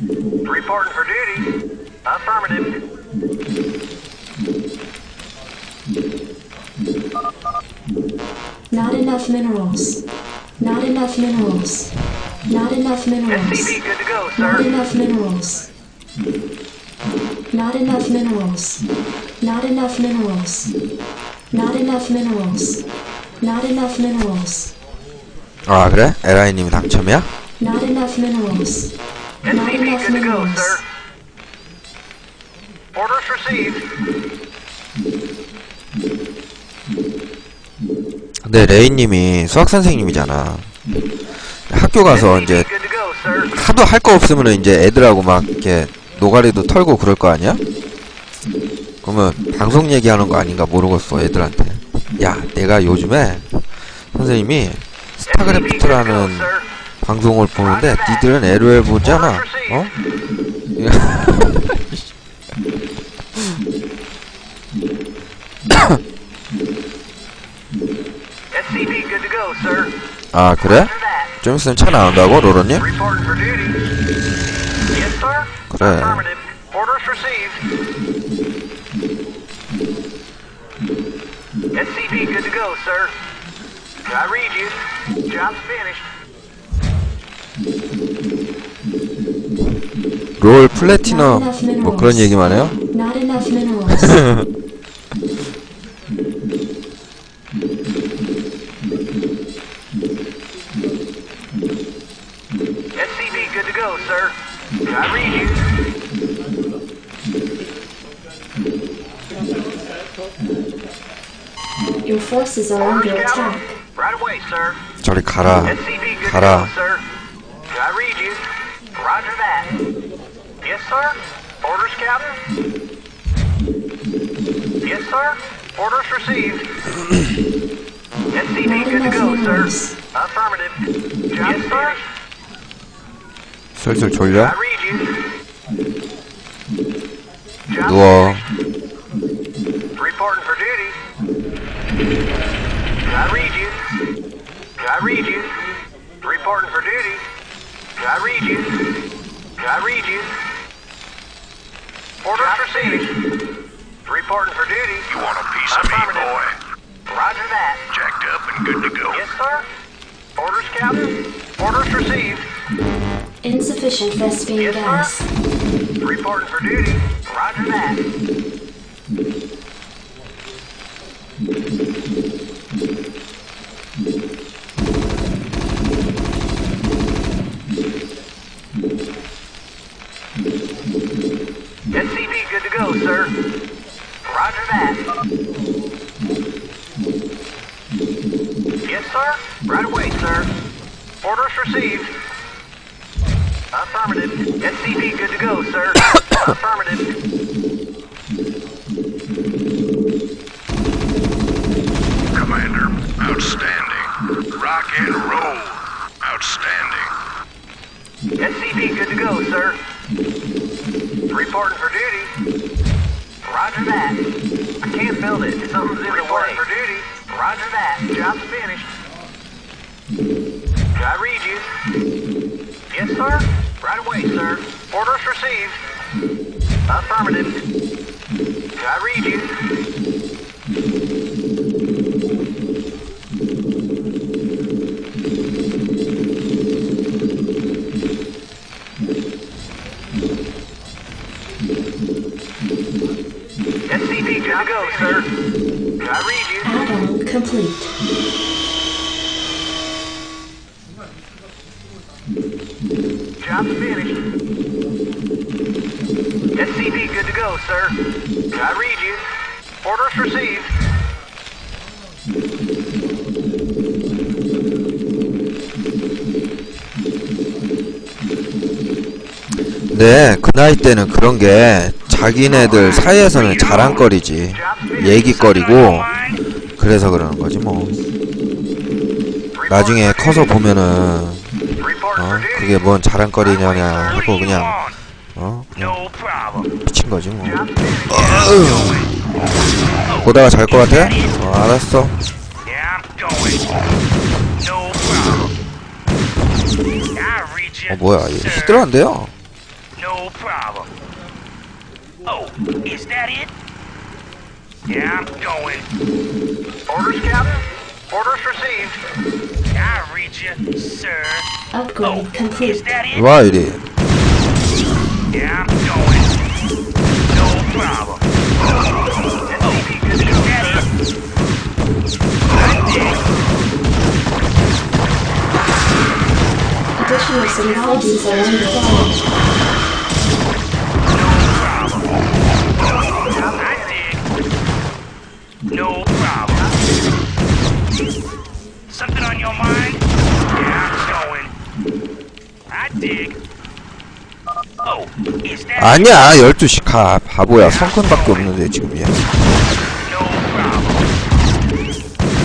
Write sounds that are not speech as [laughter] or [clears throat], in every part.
Reporting for duty. Affirmative. Not enough minerals. Not enough minerals. Not enough minerals. SCP good to go, Not sir. enough minerals. Not enough minerals. Not enough minerals. Not enough minerals. Not enough minerals. 아 그래? 에라이님이 당첨이야? Not enough minerals. SCP good to go, sir. Orders received. 근데 레이님이 수학 선생님이잖아. 학교 가서 이제. 하도 할 거 없으면 이제 애들하고 막 이렇게 노가리도 털고 그럴 거 아니야? 그러면 방송 얘기하는 거 아닌가 모르겠어 애들한테. 야, 내가 요즘에 선생님이 스타크래프트라는 방송을 보는데 니들은 LOL 보잖아. 어? 아 그래? 좀 있으면 차 나온다고 sir. 그래. SCP good to go, sir. I read you. Job's finished. 롤 플래티넘. 뭐 그런 얘기만 해요? 저리 가라. 가라. go, sir. I read you. Roger that. Yes, sir. Orders, Captain. Yes, sir. Orders received. [clears throat] SCP Not good to enough go, sir. minerals. Affirmative. Yes, sir. 슬슬 졸려? I read you. Job 누워. finished. Reporting for duty. Good to go. Yes, sir. Orders, Captain. Orders received. Insufficient Vespian Yes, gas. sir. Reporting for duty. Roger that. SCP good to go, sir. Roger that. Yes, sir. Right away, sir. Orders received. Affirmative. SCP good to go, sir. [coughs] Affirmative. Commander, outstanding. Rock and roll. Outstanding. SCP good to go, sir. Reporting for duty. Roger that. I can't build it. Something's in the way. for duty. Roger that. Job's finished. Can I read you. Yes, sir. Right away, sir. Orders received. Affirmative. I read you. Complete. Job's finished. SCP good to go, sir. I read you. Orders received. 네, 그 나이 때는 그런 게 자기네들 사이에서는 자랑거리지. 얘기거리고, 그래서 그러는 거지 뭐. 나중에 커서 보면은, 어. 그게 뭔 자랑거리냐냐 하고 그냥? 어, 그냥. 미친 거지 뭐. 보다가 잘 것 같아? 어, 알았어. 어, 뭐야, 얘 sir. 히드라인데요? Oh? Yeah, I'm going. Orders, Captain. Orders received. I read you, sir. Upgrade oh, complete. Is that it? Right then. Yeah, I'm going. No problem. Are the Something on your mind? Yeah, I'm going. I dig. Oh, is that 아니야 12시 가 바보야 성큰밖에 없는데 지금이야 no problem?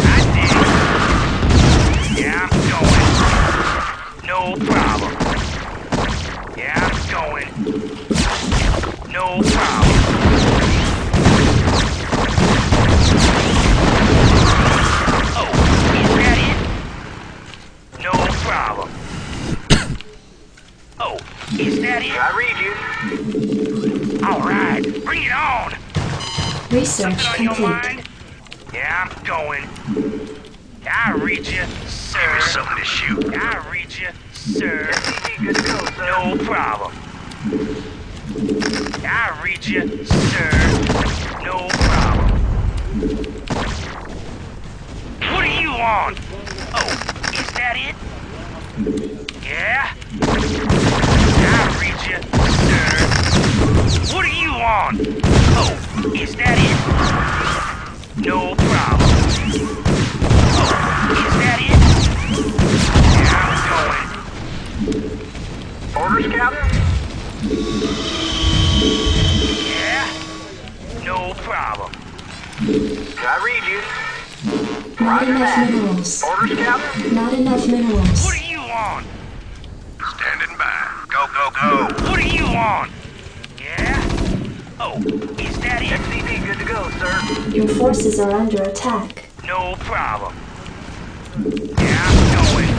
I dig. Yeah, I'm going. No problem. Yeah, I'm going. No problem. Research Something on your complete. mind? Yeah, I'm going. I read you, sir. something to shoot. I read you, sir. Good to go, sir. No problem. I read you, sir. No problem. What are you on? Oh, is that it? Yeah? I read you, sir. What are you on? Oh, is that it? No problem. Oh, is that it? Yeah, I'm going. Orders, Captain? Yeah? No problem. I read you. Not Roger enough that. minerals. Orders, Captain? Not enough minerals. What are you on? Standing by. Go, go, go. What are you on? Yeah? Oh, is that it? SCP good to go, sir. Your forces are under attack. No problem. Yeah, I'm going.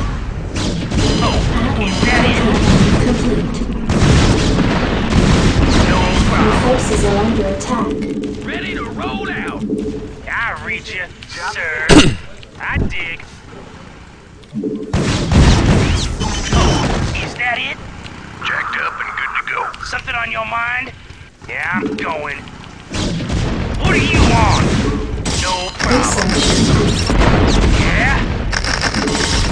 Oh, is that it? Complete. No Your forces are under attack. Ready to roll out. I read you, sir. [coughs] I dig. Oh, is that it? Jacked up and good to go. Something on your mind? Yeah, I'm going. What are you on? No problem. Research complete. Yeah?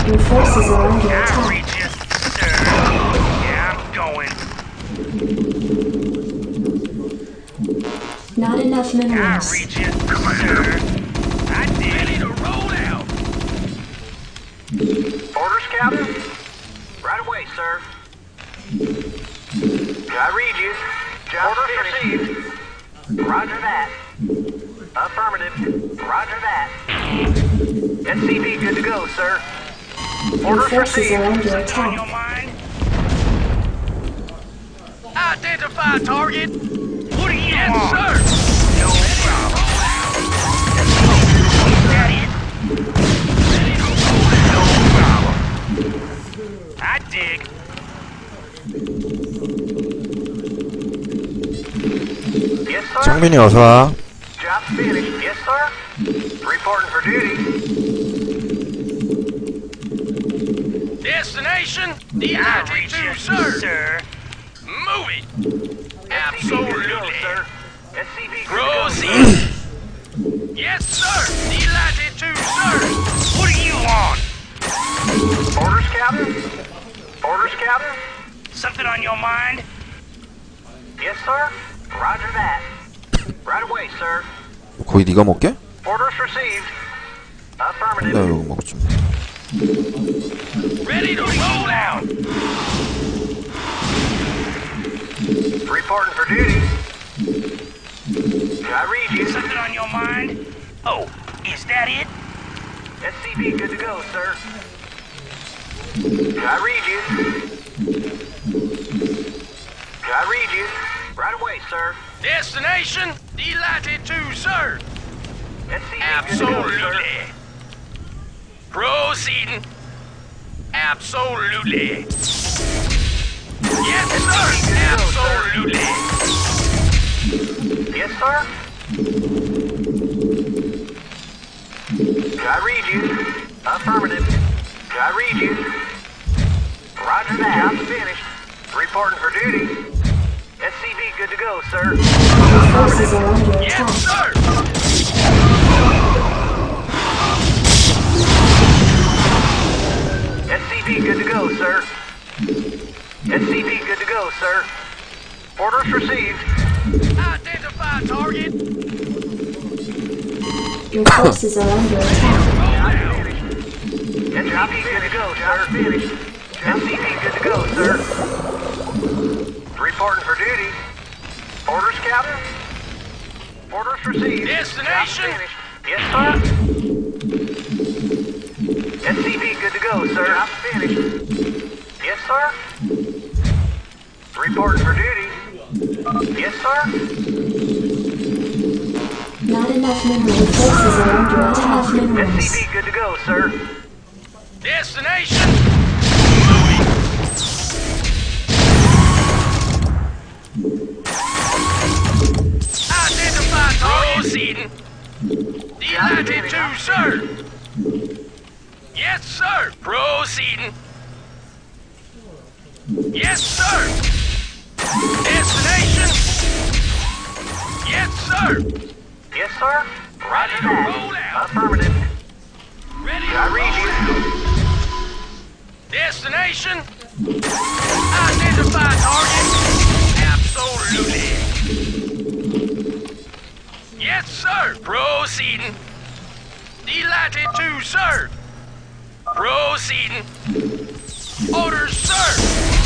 Your forces are under I attack. read you, sir. Yeah, I'm going. Not enough I minerals. read you, sir. I dig. Ready to roll out. Orders, Captain? Right away, sir. I read you. Orders received. Roger that. Affirmative. Roger that. SCP good to go, sir. Your Orders forces received. are under Something on your attack. Identify target. What are you yes, sir. No problem. Is that it? No problem. I dig. Yes, sir. 정민이 어서와 Job finished. Yes, sir. Reporting for duty. Destination? The altitude, sir. Sir. Move it. SCP good to go, sir. SCP good to go. Proceed. yes, sir. The latitude, sir. What are you on? Orders, Captain? Orders, Captain? Something on your mind? Yes, sir. Roger that. Right away, sir. 거기 네가 먹게? Orders received. 나 Affirmative. 이거 먹지 Ready to roll out. Reporting for duty. I read you. Something on your mind? Oh, is that it? SCP good to go, sir. I read you. I read you. Right away, sir. Destination, delighted to serve. Absolutely. Proceeding. Absolutely. Yes, sir. Absolutely. Yes, sir. Can I read you? Affirmative. Can I read you? Roger that. I'm finished. Reporting for duty. SCV good to go, sir. Your forces are under attack. Yes, sir! SCV good to go, sir. SCV good to go, sir. Orders received. Identify target. Your forces are under attack. SCV good to go, sir. Finished. SCV good to go, sir. Reporting for duty. Orders, Captain. Orders received. Destination? Yes, sir. SCV good to go, sir. I'm finished. Yes, sir. Reporting for duty. Yes, sir. Not enough minerals. Your forces are under not enough minerals. SCV good to go, sir. Destination? Miss Eden? Delighted sir. Yes, sir. Proceeding. Yes, sir. Destination. Yes, sir. Yes, sir. Roger out. Affirmative. Ready I read you. Destination. Identify target. Absolutely that, sir. Proceeding. Delighted to, sir. Proceeding. Orders, sir.